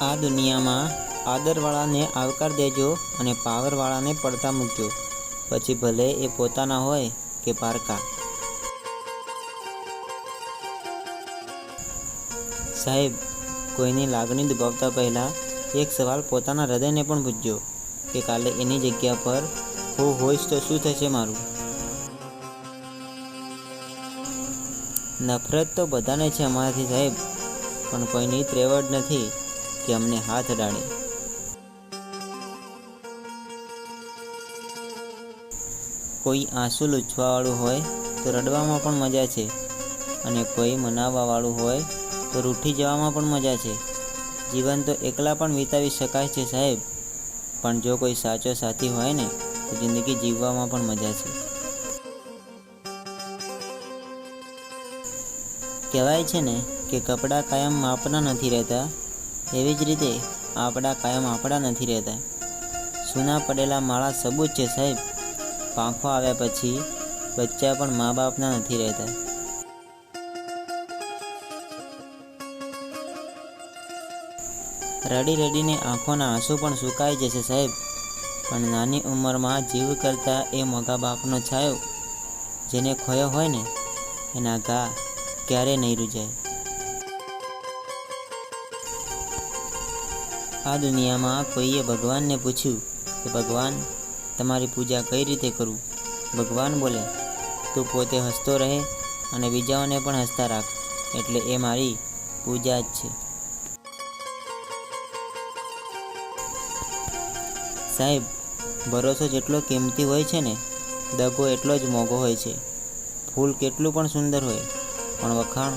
આ દુનિયામાં આદરવાળાને આવકાર દેજો અને પાવરવાળાને પડતા મૂકજો. પછી ભલે એ પોતાના હોય કે પારકા. સાહેબ, કોઈની લાગણી દુભાવતા પહેલાં એક સવાલ પોતાના હૃદયને પણ પૂછજો કે કાલે એની જગ્યા પર હું હોઈશ તો શું થશે મારું? નફરત તો બધાને છે અમારાથી સાહેબ, પણ કોઈની ત્રેવડ નથી. કે અમને હાથ અડાડે કોઈ આંસુ લૂછવાવાળું હોય તો રડવામાં પણ મજા છે અને કોઈ મનાવવાવાળું હોય તો રૂઠી જવામાં પણ મજા છે. જીવન તો એકલા પણ વિતાવી શકાય છે સાહેબ, પણ જો કોઈ સાચો સાથી હોય ને, તો જિંદગી જીવવામાં પણ મજા છે. કહેવાય છે ને કે કપડાં કાયમ માપના નથી રહેતા એવી જ રીતે આપણા કાયમ આપણા નથી રહેતા. સૂના પડેલા માળા સબૂત છે સાહેબ. પાંખો આવ્યા પછી બચ્ચા પણ મા બાપના નથી રહેતા. રડી રડીને આંખોના આંસુ પણ સુકાઈ જશે સાહેબ. પણ નાની ઉંમરમાં જીવ કરતા એ મોગા બાપનો છાયો જેને ખોયો હોય ને, એના ઘા ક્યારે નહીં રૂજાય. આ દુનિયામાં કોઈએ ભગવાનને પૂછ્યું કે, ભગવાન, તમારી પૂજા કઈ રીતે કરું? ભગવાન બોલે, તું પોતે હસતો રહે અને બીજાઓને પણ હસતા રાખ, એટલે એ મારી પૂજા જ છે. સાહેબ, ભરોસો જેટલો કિંમતી હોય છે ને, દગો એટલો જ મોંઘો હોય છે. ફૂલ કેટલું પણ સુંદર હોય, પણ વખાણ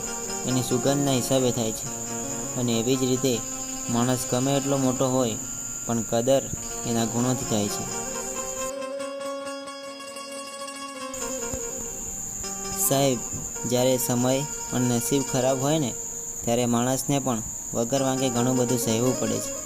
એની સુગંધના હિસાબે થાય છે. અને એવી જ રીતે માણસ ગમે એટલો મોટો હોય, પણ કદર એના ગુણોથી થાય છે. સાહેબ, જ્યારે સમય અને નસીબ ખરાબ હોય ને, ત્યારે માણસને પણ વગર વાંકે ઘણું બધું સહેવું પડે છે.